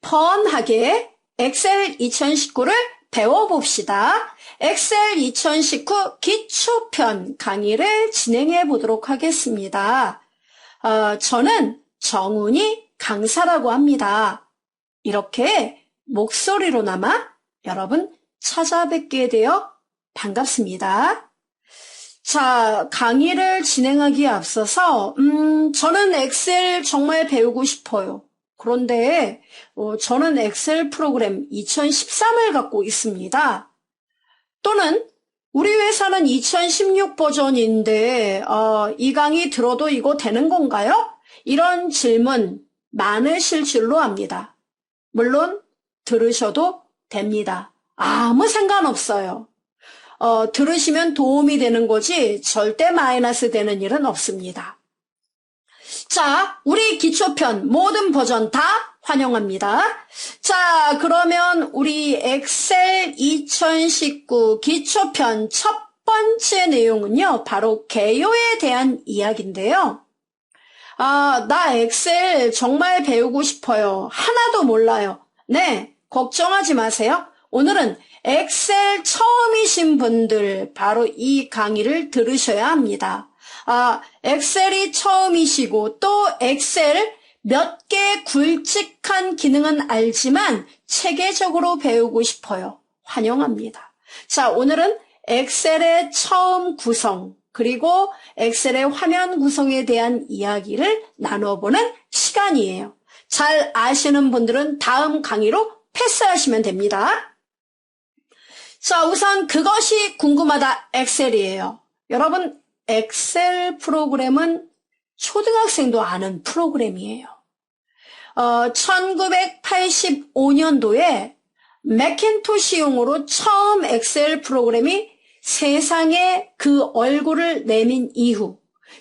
펀하게 엑셀 2019를 배워봅시다. 엑셀 2019 기초편 강의를 진행해 보도록 하겠습니다. 어, 저는 정훈이 강사라고 합니다. 이렇게 목소리로나마 여러분 찾아뵙게 되어 반갑습니다. 자, 강의를 진행하기에 앞서서, 음, 저는 엑셀 정말 배우고 싶어요. 그런데, 어, 저는 엑셀 프로그램 2013을 갖고 있습니다. 또는, 우리 회사는 2016 버전인데, 어, 이 강의 들어도 이거 되는 건가요? 이런 질문 많으실 줄로 압니다. 물론, 들으셔도 됩니다. 아무 상관없어요. 어, 들으시면 도움이 되는 거지 절대 마이너스 되는 일은 없습니다. 자, 우리 기초편 모든 버전 다 환영합니다. 자, 그러면 우리 엑셀 2019 기초편 첫 번째 내용은요, 바로 개요에 대한 이야기인데요. 아, 나 엑셀 정말 배우고 싶어요. 하나도 몰라요. 네, 걱정하지 마세요. 오늘은 엑셀 처음이신 분들 바로 이 강의를 들으셔야 합니다. 아, 엑셀이 처음이시고 또 엑셀 몇 개 굵직한 기능은 알지만 체계적으로 배우고 싶어요. 환영합니다. 자, 오늘은 엑셀의 처음 구성, 그리고 엑셀의 화면 구성에 대한 이야기를 나눠보는 시간이에요. 잘 아시는 분들은 다음 강의로 패스하시면 됩니다. 자, 우선 그것이 궁금하다 엑셀이에요. 여러분, 엑셀 프로그램은 초등학생도 아는 프로그램이에요. 어, 1985년도에 맥킨토시용으로 처음 엑셀 프로그램이 세상에 그 얼굴을 내민 이후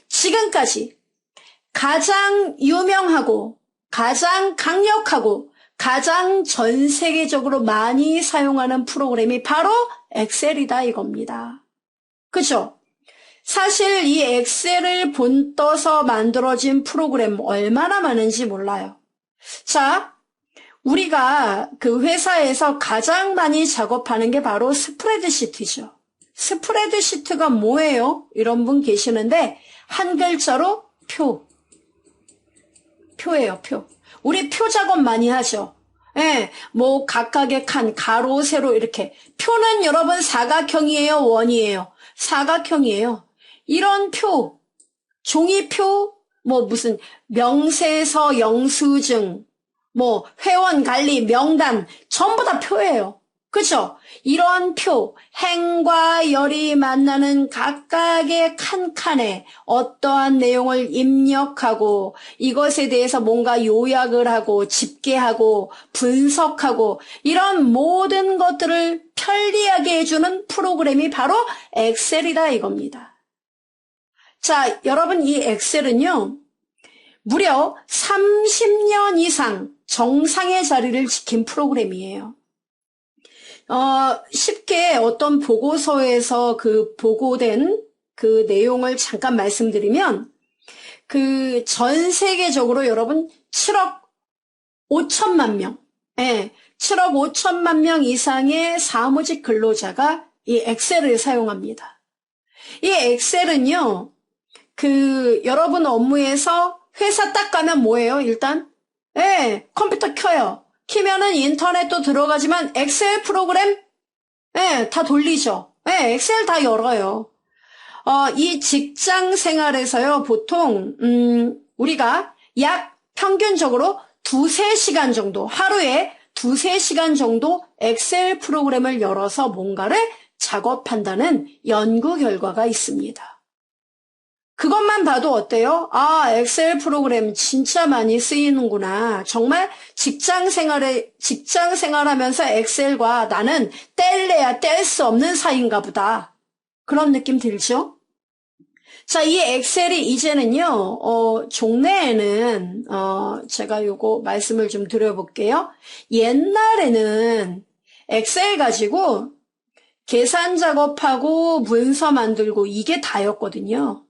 지금까지 가장 유명하고 가장 강력하고 가장 전 세계적으로 많이 사용하는 프로그램이 바로 엑셀이다 이겁니다. 그죠? 사실 이 엑셀을 본떠서 만들어진 프로그램 얼마나 많은지 몰라요. 자, 우리가 그 회사에서 가장 많이 작업하는 게 바로 스프레드시트죠. 스프레드시트가 뭐예요? 이런 분 계시는데 한 글자로 표. 표예요, 표. 우리 표 작업 많이 하죠. 예, 뭐 각각의 칸, 가로, 세로 이렇게. 표는 여러분 사각형이에요, 원이에요? 사각형이에요. 이런 표, 종이표, 뭐 무슨 명세서 영수증, 뭐 회원 관리 명단 전부 다 표예요. 그죠? 이런 표, 행과 열이 만나는 각각의 칸칸에 어떠한 내용을 입력하고 이것에 대해서 뭔가 요약을 하고 집계하고 분석하고 이런 모든 것들을 편리하게 해주는 프로그램이 바로 엑셀이다 이겁니다. 자, 여러분 이 엑셀은요, 무려 30년 이상 정상의 자리를 지킨 프로그램이에요. 어, 쉽게 어떤 보고서에서 그 보고된 그 내용을 잠깐 말씀드리면 그 전 세계적으로 여러분 7억 5천만 명, 예, 7억 5천만 명 이상의 사무직 근로자가 이 엑셀을 사용합니다. 이 엑셀은요, 그 여러분 업무에서 회사 딱 가면 뭐예요? 일단, 예, 컴퓨터 켜요. 키면은 인터넷도 들어가지만 엑셀 프로그램 예, 다 돌리죠. 예, 엑셀 다 열어요. 어, 이 직장 생활에서요, 보통, 음, 우리가 약 평균적으로 두세 시간 정도, 하루에 두세 시간 정도 엑셀 프로그램을 열어서 뭔가를 작업한다는 연구 결과가 있습니다. 그것만 봐도 어때요? 아, 엑셀 프로그램 진짜 많이 쓰이는구나. 정말 직장 생활에, 직장 생활하면서 엑셀과 나는 뗄래야 뗄 수 없는 사이인가 보다. 그런 느낌 들죠? 자, 이 엑셀이 이제는요, 어, 종래에는, 어, 제가 요거 말씀을 좀 드려볼게요. 옛날에는 엑셀 가지고 계산 작업하고 문서 만들고 이게 다였거든요.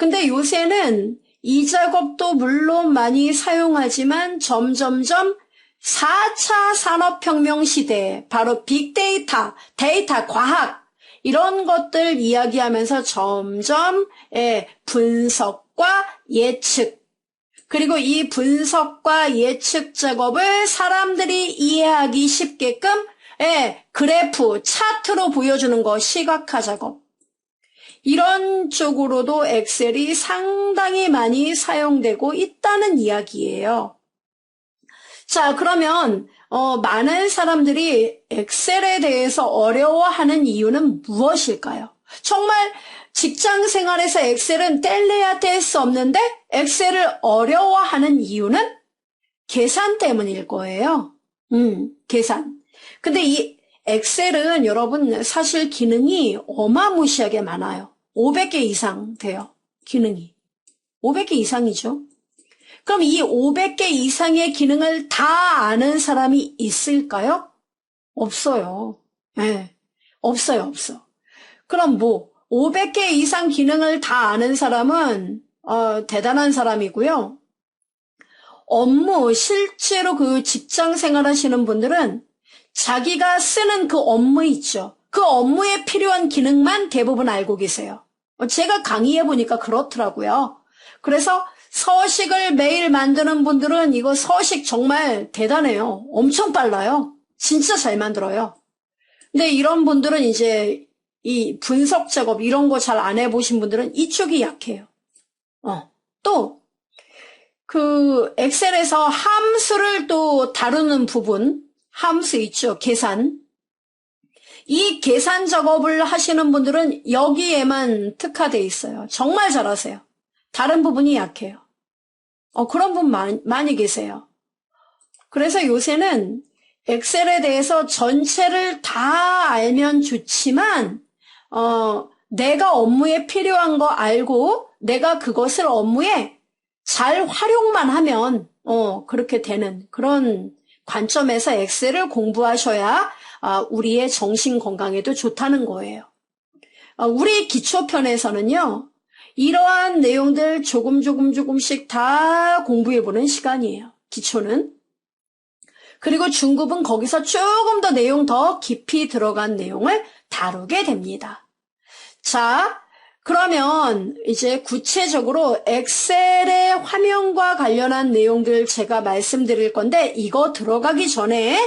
근데 요새는 이 작업도 물론 많이 사용하지만 점점점 4차 산업혁명 시대, 바로 빅데이터, 데이터, 과학, 이런 것들 이야기하면서 점점 예, 분석과 예측, 그리고 이 분석과 예측 작업을 사람들이 이해하기 쉽게끔 예, 그래프, 차트로 보여주는 거 시각화 작업. 이런 쪽으로도 엑셀이 상당히 많이 사용되고 있다는 이야기예요. 자, 그러면 어, 많은 사람들이 엑셀에 대해서 어려워하는 이유는 무엇일까요? 정말 직장 생활에서 엑셀은 뗄래야 뗄 수 없는데 엑셀을 어려워하는 이유는 계산 때문일 거예요. 음, 계산. 근데 이 엑셀은 여러분 사실 기능이 어마무시하게 많아요. 500개 이상 돼요. 기능이. 500개 이상이죠. 그럼 이 500개 이상의 기능을 다 아는 사람이 있을까요? 없어요. 예. 네. 없어요, 없어. 그럼 뭐, 500개 이상 기능을 다 아는 사람은, 어, 대단한 사람이고요. 업무, 실제로 그 직장 생활 하시는 분들은 자기가 쓰는 그 업무 있죠. 그 업무에 필요한 기능만 대부분 알고 계세요. 어, 제가 강의해 보니까 그렇더라고요. 그래서 서식을 매일 만드는 분들은 이거 서식 정말 대단해요. 엄청 빨라요. 진짜 잘 만들어요. 근데 이런 분들은 이제 이 분석 작업 이런 거 잘 안 해보신 분들은 이쪽이 약해요. 어. 또, 그 엑셀에서 함수를 또 다루는 부분, 함수 있죠. 계산. 이 계산 작업을 하시는 분들은 여기에만 특화되어 있어요. 정말 잘하세요. 다른 부분이 약해요. 어, 그런 분 많이, 많이 계세요. 그래서 요새는 엑셀에 대해서 전체를 다 알면 좋지만, 어, 내가 업무에 필요한 거 알고 내가 그것을 업무에 잘 활용만 하면, 어, 그렇게 되는 그런 관점에서 엑셀을 공부하셔야 아, 우리의 정신 건강에도 좋다는 거예요. 아, 우리 기초편에서는요, 이러한 내용들 조금 조금 조금씩 다 공부해보는 시간이에요. 기초는. 그리고 중급은 거기서 조금 더 내용 더 깊이 들어간 내용을 다루게 됩니다. 자, 그러면 이제 구체적으로 엑셀의 화면과 관련한 내용들 제가 말씀드릴 건데 이거 들어가기 전에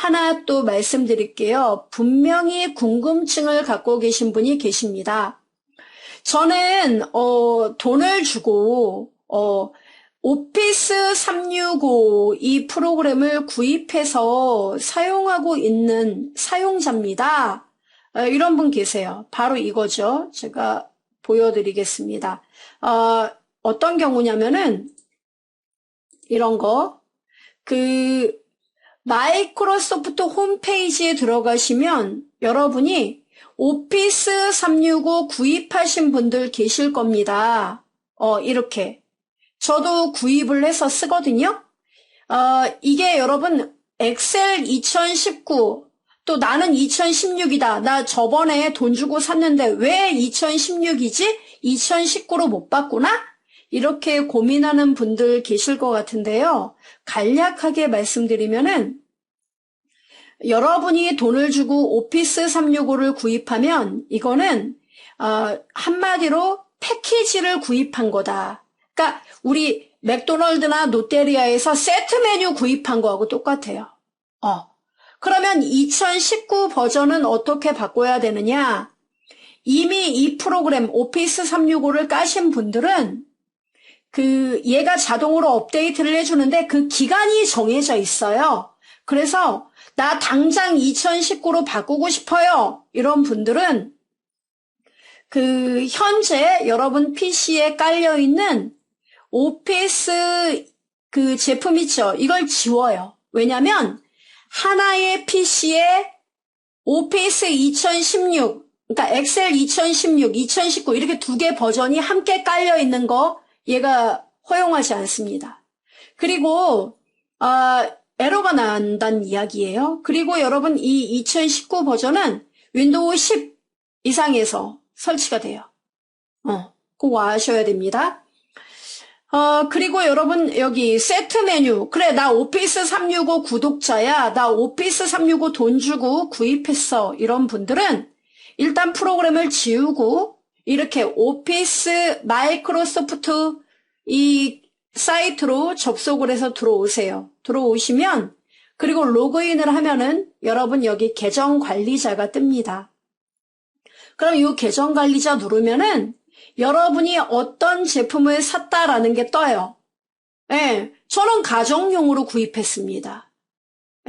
하나 또 말씀드릴게요. 분명히 궁금증을 갖고 계신 분이 계십니다. 저는 어, 돈을 주고 어, 오피스 365 이 프로그램을 구입해서 사용하고 있는 사용자입니다. 어, 이런 분 계세요. 바로 이거죠. 제가 보여드리겠습니다. 어, 어떤 경우냐면은 이런 거. 그 마이크로소프트 홈페이지에 들어가시면 여러분이 오피스 365 구입하신 분들 계실 겁니다. 어, 이렇게. 저도 구입을 해서 쓰거든요. 어, 이게 여러분 엑셀 2019, 또 나는 2016이다. 나 저번에 돈 주고 샀는데 왜 2016이지? 2019로 못 봤구나? 이렇게 고민하는 분들 계실 것 같은데요. 간략하게 말씀드리면은 여러분이 돈을 주고 오피스 365를 구입하면 이거는 어, 한마디로 패키지를 구입한 거다. 그러니까 우리 맥도널드나 롯데리아에서 세트 메뉴 구입한 거하고 똑같아요. 어. 그러면 2019 버전은 어떻게 바꿔야 되느냐? 이미 이 프로그램 오피스 365를 까신 분들은 그 얘가 자동으로 업데이트를 해주는데 그 기간이 정해져 있어요. 그래서 나 당장 2019로 바꾸고 싶어요. 이런 분들은 그 현재 여러분 PC에 깔려 있는 오피스 그 제품 있죠. 이걸 지워요. 왜냐면 하나의 PC에 오피스 2016, 그러니까 엑셀 2016, 2019 이렇게 두 개 버전이 함께 깔려 있는 거 얘가 허용하지 않습니다. 그리고 어, 에러가 난다는 이야기예요. 그리고 여러분 이 2019 버전은 윈도우 10 이상에서 설치가 돼요. 어, 꼭 아셔야 됩니다. 어, 그리고 여러분, 여기 세트 메뉴. 그래, 나 오피스 365 구독자야. 나 오피스 365 돈 주고 구입했어. 이런 분들은 일단 프로그램을 지우고 이렇게 오피스 마이크로소프트 이 사이트로 접속을 해서 들어오세요. 들어오시면 그리고 로그인을 하면은 여러분 여기 계정 관리자가 뜹니다. 그럼 이 계정 관리자 누르면은 여러분이 어떤 제품을 샀다라는 게 떠요. 예, 저는 가정용으로 구입했습니다.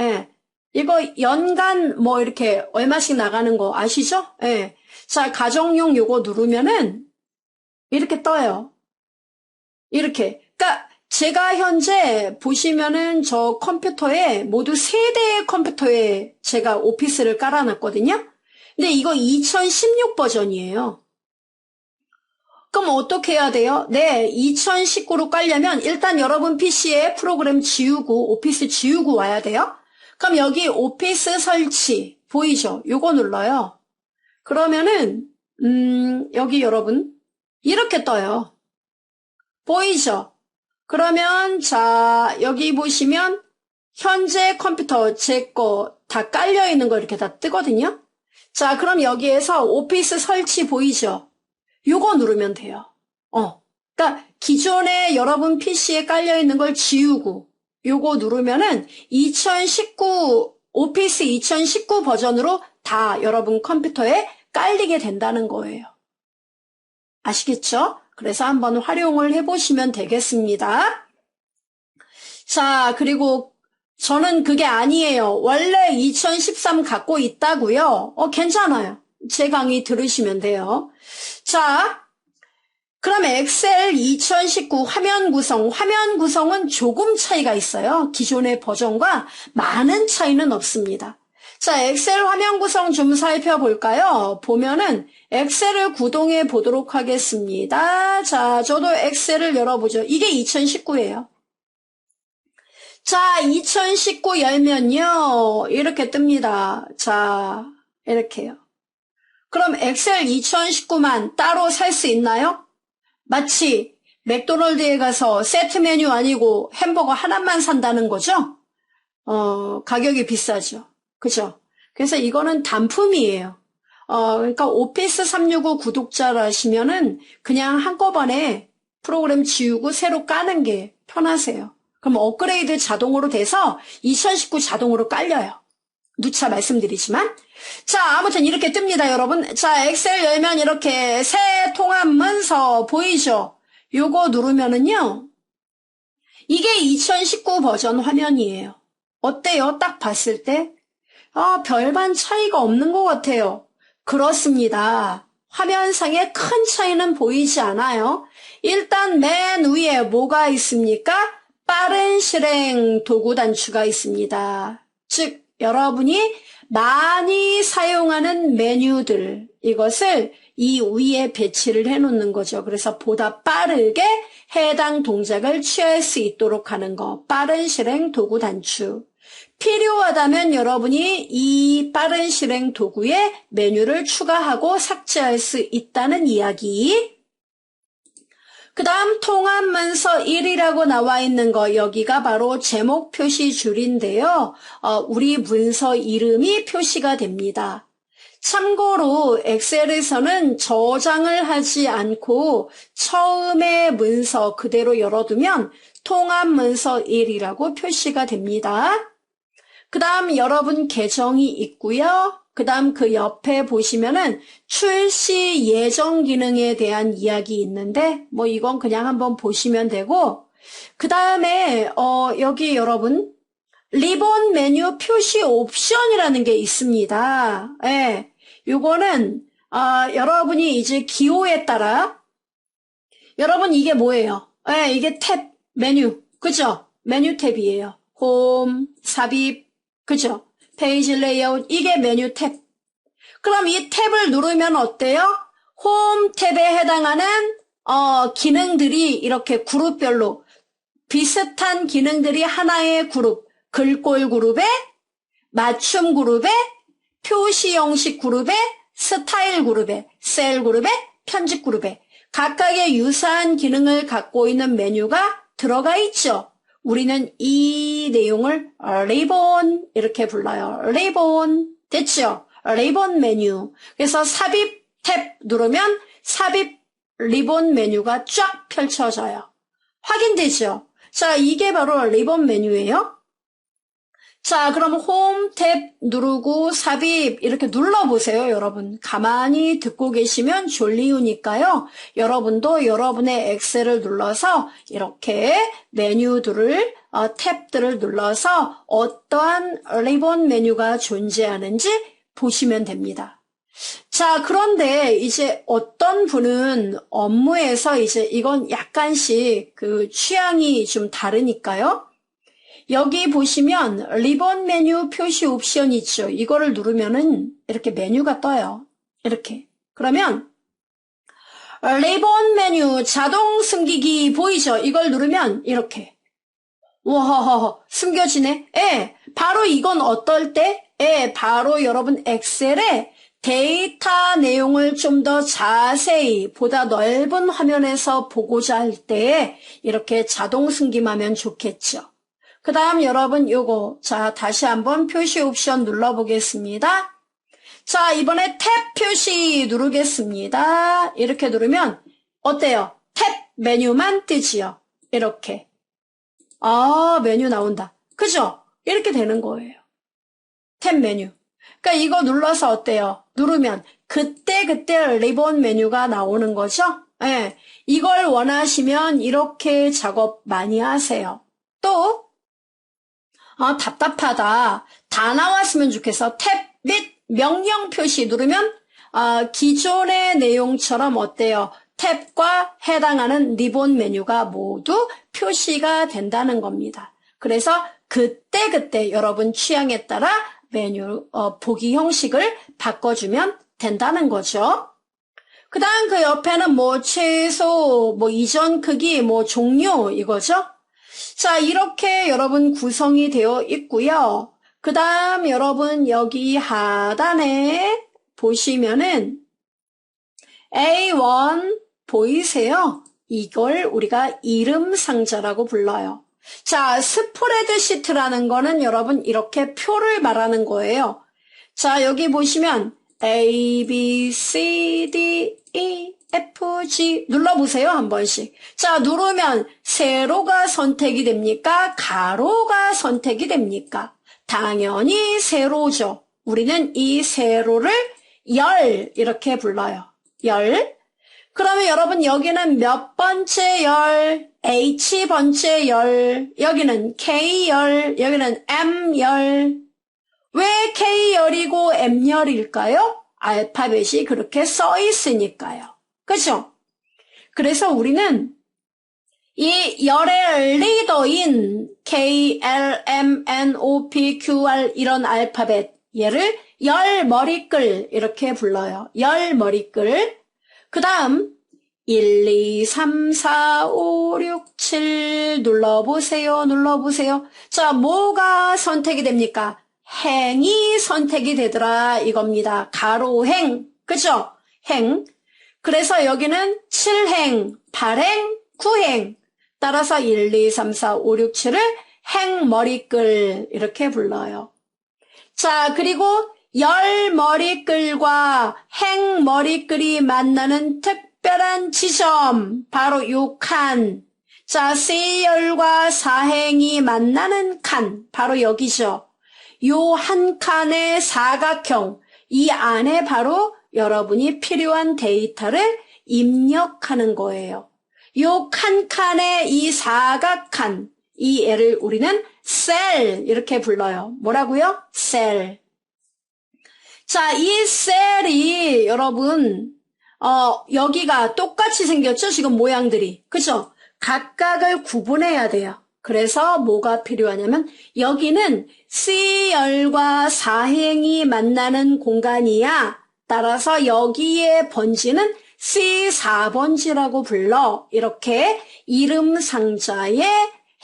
예, 이거 연간 뭐 이렇게 얼마씩 나가는 거 아시죠? 예. 자, 가정용 요거 누르면은 이렇게 떠요. 이렇게. 그러니까 제가 현재 보시면은 저 컴퓨터에 모두 세 대의 컴퓨터에 제가 오피스를 깔아놨거든요. 근데 이거 2016 버전이에요. 그럼 어떻게 해야 돼요? 네, 2019로 깔려면 일단 여러분 PC에 프로그램 지우고 오피스 지우고 와야 돼요. 그럼 여기 오피스 설치 보이죠? 요거 눌러요. 그러면은 음, 여기 여러분 이렇게 떠요. 보이죠? 그러면 자 여기 보시면 현재 컴퓨터 제 거 다 깔려 있는 거 이렇게 다 뜨거든요. 자 그럼 여기에서 오피스 설치 보이죠? 요거 누르면 돼요. 어. 그러니까 기존에 여러분 PC에 깔려 있는 걸 지우고 요거 누르면은 2019 오피스 2019 버전으로 다 여러분 컴퓨터에 깔리게 된다는 거예요. 아시겠죠? 그래서 한번 활용을 해보시면 되겠습니다. 자, 그리고 저는 그게 아니에요. 원래 2013 갖고 있다고요. 어, 괜찮아요. 제 강의 들으시면 돼요. 자, 그럼 엑셀 2019 화면 구성, 화면 구성은 조금 차이가 있어요. 기존의 버전과 많은 차이는 없습니다. 자, 엑셀 화면 구성 좀 살펴볼까요? 보면은 엑셀을 구동해 보도록 하겠습니다. 자, 저도 엑셀을 열어보죠. 이게 2019예요. 자, 2019 열면요. 이렇게 뜹니다. 자, 이렇게요. 그럼 엑셀 2019만 따로 살 수 있나요? 마치 맥도널드에 가서 세트 메뉴 아니고 햄버거 하나만 산다는 거죠? 어, 가격이 비싸죠. 그죠? 그래서 이거는 단품이에요. 어, 그러니까 오피스 365 구독자라시면은 그냥 한꺼번에 프로그램 지우고 새로 까는 게 편하세요. 그럼 업그레이드 자동으로 돼서 2019 자동으로 깔려요. 누차 말씀드리지만. 자, 아무튼 이렇게 뜹니다, 여러분. 자, 엑셀 열면 이렇게 새 통합 문서 보이죠? 요거 누르면은요. 이게 2019 버전 화면이에요. 어때요? 딱 봤을 때? 아, 별반 차이가 없는 것 같아요. 그렇습니다. 화면상에 큰 차이는 보이지 않아요. 일단 맨 위에 뭐가 있습니까? 빠른 실행 도구 단추가 있습니다. 즉, 여러분이 많이 사용하는 메뉴들, 이것을 이 위에 배치를 해 놓는 거죠. 그래서 보다 빠르게 해당 동작을 취할 수 있도록 하는 거. 빠른 실행 도구 단추. 필요하다면 여러분이 이 빠른 실행 도구에 메뉴를 추가하고 삭제할 수 있다는 이야기. 그 다음 통합 문서 1이라고 나와 있는 거 여기가 바로 제목 표시 줄인데요. 어, 우리 문서 이름이 표시가 됩니다. 참고로 엑셀에서는 저장을 하지 않고 처음에 문서 그대로 열어두면 통합 문서 1이라고 표시가 됩니다. 그 다음 여러분 계정이 있고요. 그 다음 그 옆에 보시면은 출시 예정 기능에 대한 이야기 있는데 뭐 이건 그냥 한번 보시면 되고 그 다음에 어 여기 여러분 리본 메뉴 표시 옵션이라는 게 있습니다. 예. 네, 요거는 아, 여러분이 이제 기호에 따라 여러분 이게 뭐예요? 예, 네, 이게 탭 메뉴 그죠? 메뉴 탭이에요. 홈, 삽입, 그죠? 페이지 레이아웃 이게 메뉴 탭. 그럼 이 탭을 누르면 어때요? 홈 탭에 해당하는 어, 기능들이 이렇게 그룹별로 비슷한 기능들이 하나의 그룹, 글꼴 그룹에 맞춤 그룹에 표시 형식 그룹에 스타일 그룹에 셀 그룹에 편집 그룹에 각각의 유사한 기능을 갖고 있는 메뉴가 들어가 있죠. 우리는 이 내용을 리본 이렇게 불러요. 리본 됐죠? 리본 메뉴. 그래서 삽입 탭 누르면 삽입 리본 메뉴가 쫙 펼쳐져요. 확인되죠? 자, 이게 바로 리본 메뉴예요. 자, 그럼 홈 탭 누르고 삽입 이렇게 눌러보세요, 여러분. 가만히 듣고 계시면 졸리우니까요. 여러분도 여러분의 엑셀을 눌러서 이렇게 메뉴들을, 어, 탭들을 눌러서 어떠한 리본 메뉴가 존재하는지 보시면 됩니다. 자, 그런데 이제 어떤 분은 업무에서 이제 이건 약간씩 그 취향이 좀 다르니까요. 여기 보시면 리본 메뉴 표시 옵션 있죠. 이거를 누르면은 이렇게 메뉴가 떠요. 이렇게. 그러면 리본 메뉴 자동 숨기기 보이죠? 이걸 누르면 이렇게. 와, 숨겨지네. 예, 바로 이건 어떨 때? 예, 바로 여러분 엑셀에 데이터 내용을 좀 더 자세히 보다 넓은 화면에서 보고자 할때 이렇게 자동 숨김하면 좋겠죠. 그 다음 여러분 요거 자 다시 한번 표시 옵션 눌러보겠습니다. 자 이번에 탭 표시 누르겠습니다. 이렇게 누르면 어때요? 탭 메뉴만 뜨지요. 이렇게 아 메뉴 나온다. 그죠? 이렇게 되는 거예요. 탭 메뉴. 그러니까 이거 눌러서 어때요? 누르면 그때 그때 리본 메뉴가 나오는 거죠. 예. 이걸 원하시면 이렇게 작업 많이 하세요. 또 아, 답답하다. 다 나왔으면 좋겠어. 탭 및 명령 표시 누르면 아, 기존의 내용처럼 어때요? 탭과 해당하는 리본 메뉴가 모두 표시가 된다는 겁니다. 그래서 그때 그때 여러분 취향에 따라 메뉴 어, 보기 형식을 바꿔주면 된다는 거죠. 그 다음 그 옆에는 뭐 최소, 뭐 이전 크기, 뭐 종료 이거죠. 자, 이렇게 여러분 구성이 되어 있고요. 그 다음 여러분 여기 하단에 보시면은 A1 보이세요? 이걸 우리가 이름 상자라고 불러요. 자, 스프레드 시트라는 거는 여러분 이렇게 표를 말하는 거예요. 자, 여기 보시면 A, B, C, D, E, F, G 눌러보세요. 한 번씩. 자, 누르면 세로가 선택이 됩니까? 가로가 선택이 됩니까? 당연히 세로죠. 우리는 이 세로를 열 이렇게 불러요. 열. 그러면 여러분 여기는 몇 번째 열, H번째 열, 여기는 K열, 여기는 M열. 왜 K열이고 M열일까요? 알파벳이 그렇게 써 있으니까요. 그죠? 그래서 우리는 이 열의 리더인 K, L, M, N, O, P, Q, R 이런 알파벳 얘를 열 머리끌 이렇게 불러요. 열 머리끌. 그 다음 1, 2, 3, 4, 5, 6, 7 눌러보세요. 눌러보세요. 자, 뭐가 선택이 됩니까? 행이 선택이 되더라 이겁니다. 가로행. 그죠? 행. 그래서 여기는 7행, 8행, 9행. 따라서 1, 2, 3, 4, 5, 6, 7을 행머리끌 이렇게 불러요. 자, 그리고 열머리끌과 행머리끌이 만나는 특별한 지점, 바로 요 칸. 자, 세열과 사행이 만나는 칸, 바로 여기죠. 요 한 칸의 사각형, 이 안에 바로 여러분이 필요한 데이터를 입력하는 거예요. 요 칸칸의 이 사각칸, 이 애를 우리는 셀 이렇게 불러요. 뭐라고요? 셀. 자, 이 셀이 여러분 어, 여기가 똑같이 생겼죠? 지금 모양들이. 그죠? 각각을 구분해야 돼요. 그래서 뭐가 필요하냐면 여기는 C열과 사행이 만나는 공간이야. 따라서 여기에 번지는 C4번지라고 불러. 이렇게 이름 상자에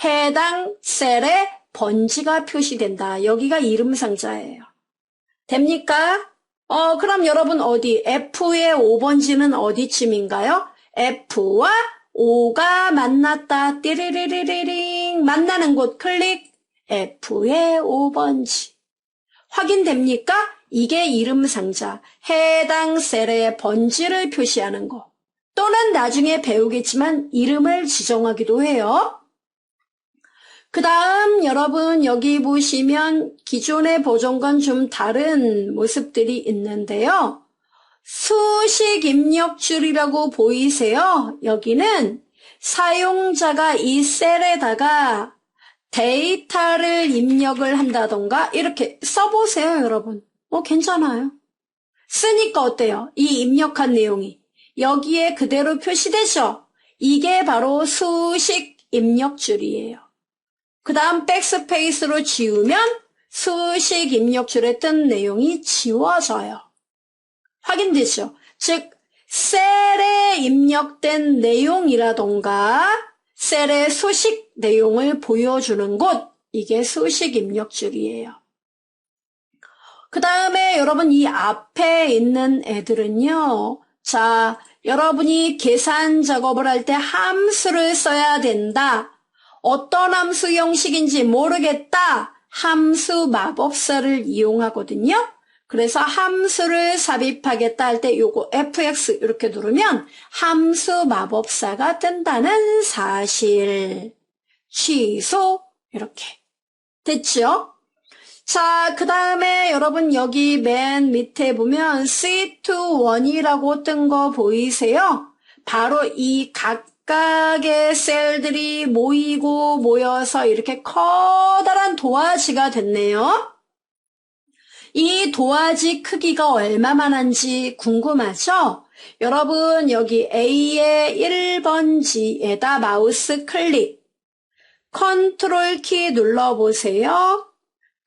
해당 셀에 번지가 표시된다. 여기가 이름 상자예요. 됩니까? 어, 그럼 여러분 어디? F의 5번지는 어디쯤인가요? F와 O가 만났다. 띠리리리리링 만나는 곳 클릭. F의 5번지. 확인됩니까? 이게 이름 상자. 해당 셀의 번지를 표시하는 거. 또는 나중에 배우겠지만 이름을 지정하기도 해요. 그 다음 여러분 여기 보시면 기존의 버전과는 좀 다른 모습들이 있는데요. 수식 입력줄이라고 보이세요? 여기는 사용자가 이 셀에다가 데이터를 입력을 한다던가 이렇게 써보세요, 여러분. 뭐 괜찮아요. 쓰니까 어때요? 이 입력한 내용이 여기에 그대로 표시되죠? 이게 바로 수식 입력줄이에요. 그 다음 백스페이스로 지우면 수식 입력줄에 뜬 내용이 지워져요. 확인되죠? 즉, 셀에 입력된 내용이라던가 셀의 수식 내용을 보여주는 곳, 이게 수식 입력줄이에요. 그 다음에 여러분 이 앞에 있는 애들은요. 자, 여러분이 계산 작업을 할 때 함수를 써야 된다. 어떤 함수 형식인지 모르겠다. 함수 마법사를 이용하거든요. 그래서 함수를 삽입하겠다 할 때 요거 fx 이렇게 누르면 함수 마법사가 뜬다는 사실. 취소 이렇게 됐죠? 자, 그 다음에 여러분 여기 맨 밑에 보면 C21이라고 뜬 거 보이세요? 바로 이 각각의 셀들이 모이고 모여서 이렇게 커다란 도화지가 됐네요. 이 도화지 크기가 얼마만한지 궁금하죠? 여러분 여기 A의 1번지에다 마우스 클릭 컨트롤 키 눌러보세요.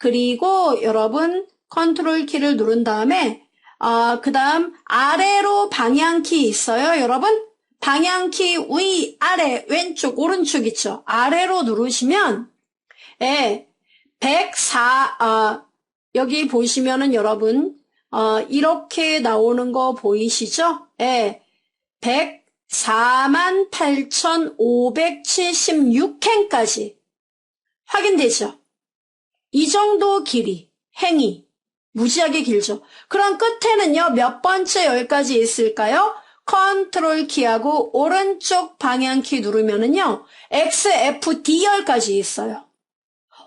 그리고 여러분 컨트롤 키를 누른 다음에 어, 그 다음 아래로 방향키 있어요. 여러분 방향키 위, 아래, 왼쪽, 오른쪽 있죠. 아래로 누르시면 예, 104 어, 여기 보시면은 여러분 어, 이렇게 나오는 거 보이시죠? 예, 104만 8,576캔까지 확인되죠? 이 정도 길이, 행이 무지하게 길죠. 그럼 끝에는요, 몇 번째 열까지 있을까요? 컨트롤 키하고 오른쪽 방향 키 누르면은요, XFD 열까지 있어요.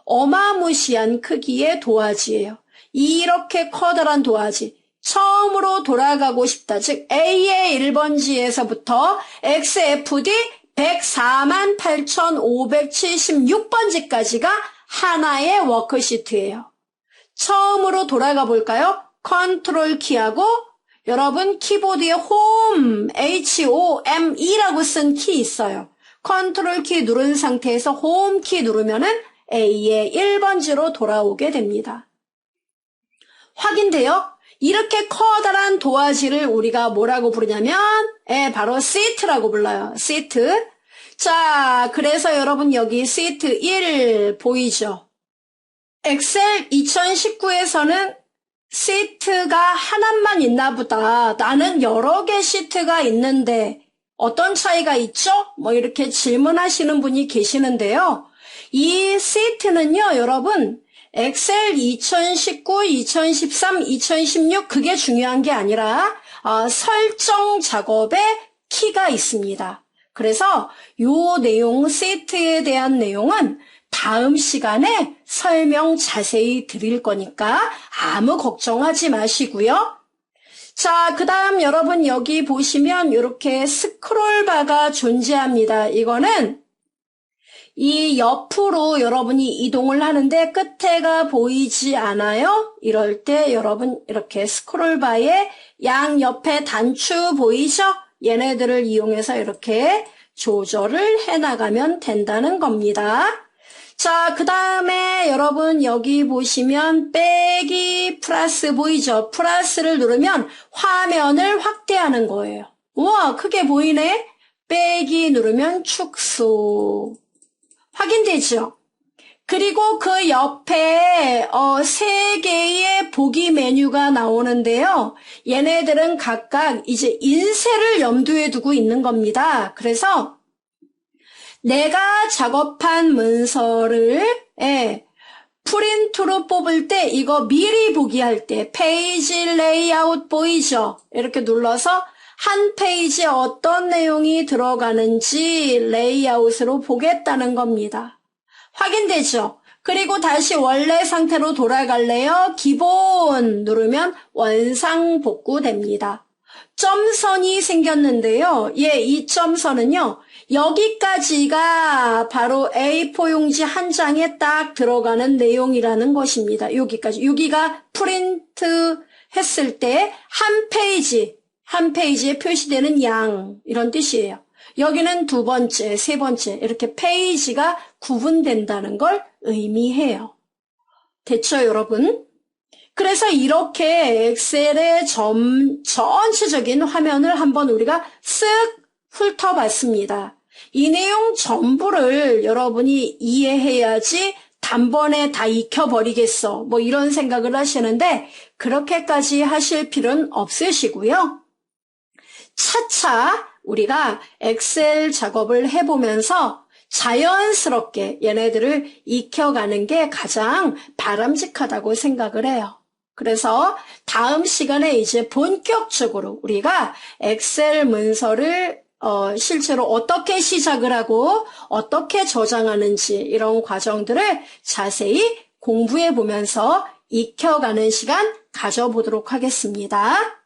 어마무시한 크기의 도화지예요. 이렇게 커다란 도화지. 처음으로 돌아가고 싶다. 즉 A의 1번지에서부터 XFD 104만 8,576번지까지가 하나의 워크시트예요. 처음으로 돌아가 볼까요? 컨트롤 키하고 여러분 키보드에 홈, H-O-M-E라고 쓴 키 있어요. 컨트롤 키 누른 상태에서 홈 키 누르면은 A의 1번지로 돌아오게 됩니다. 확인돼요? 이렇게 커다란 도화지를 우리가 뭐라고 부르냐면 예, 바로 시트라고 불러요. 시트. 자, 그래서 여러분 여기 시트 1 보이죠? 엑셀 2019에서는 시트가 하나만 있나 보다. 나는 여러 개 시트가 있는데 어떤 차이가 있죠? 뭐 이렇게 질문하시는 분이 계시는데요. 이 시트는요, 여러분, 엑셀 2019, 2013, 2016 그게 중요한 게 아니라 어, 설정 작업에 키가 있습니다. 그래서 요 내용 세트에 대한 내용은 다음 시간에 설명 자세히 드릴 거니까 아무 걱정하지 마시고요. 자, 그 다음 여러분 여기 보시면 이렇게 스크롤바가 존재합니다. 이거는 이 옆으로 여러분이 이동을 하는데 끝에가 보이지 않아요? 이럴 때 여러분 이렇게 스크롤바의 양 옆에 단추 보이죠? 얘네들을 이용해서 이렇게 조절을 해나가면 된다는 겁니다. 자, 그 다음에 여러분 여기 보시면 빼기 플러스 보이죠? 플러스를 누르면 화면을 확대하는 거예요. 우와, 크게 보이네? 빼기 누르면 축소. 확인되죠? 그리고 그 옆에 어, 세 개의 보기 메뉴가 나오는데요. 얘네들은 각각 이제 인쇄를 염두에 두고 있는 겁니다. 그래서 내가 작업한 문서를 예, 프린트로 뽑을 때 이거 미리 보기 할 때 페이지 레이아웃 보이죠? 이렇게 눌러서 한 페이지에 어떤 내용이 들어가는지 레이아웃으로 보겠다는 겁니다. 확인되죠? 그리고 다시 원래 상태로 돌아갈래요? 기본 누르면 원상 복구됩니다. 점선이 생겼는데요. 예, 이 점선은요. 여기까지가 바로 A4 용지 한 장에 딱 들어가는 내용이라는 것입니다. 여기까지. 여기가 프린트 했을 때 한 페이지, 한 페이지에 표시되는 양, 이런 뜻이에요. 여기는 두 번째, 세 번째, 이렇게 페이지가 구분된다는 걸 의미해요. 됐죠, 여러분? 그래서 이렇게 엑셀의 점, 전체적인 화면을 한번 우리가 쓱 훑어봤습니다. 이 내용 전부를 여러분이 이해해야지 단번에 다 익혀버리겠어. 뭐 이런 생각을 하시는데 그렇게까지 하실 필요는 없으시고요. 차차 우리가 엑셀 작업을 해보면서 자연스럽게 얘네들을 익혀가는 게 가장 바람직하다고 생각을 해요. 그래서 다음 시간에 이제 본격적으로 우리가 엑셀 문서를 어, 실제로 어떻게 시작을 하고 어떻게 저장하는지 이런 과정들을 자세히 공부해 보면서 익혀가는 시간 가져보도록 하겠습니다.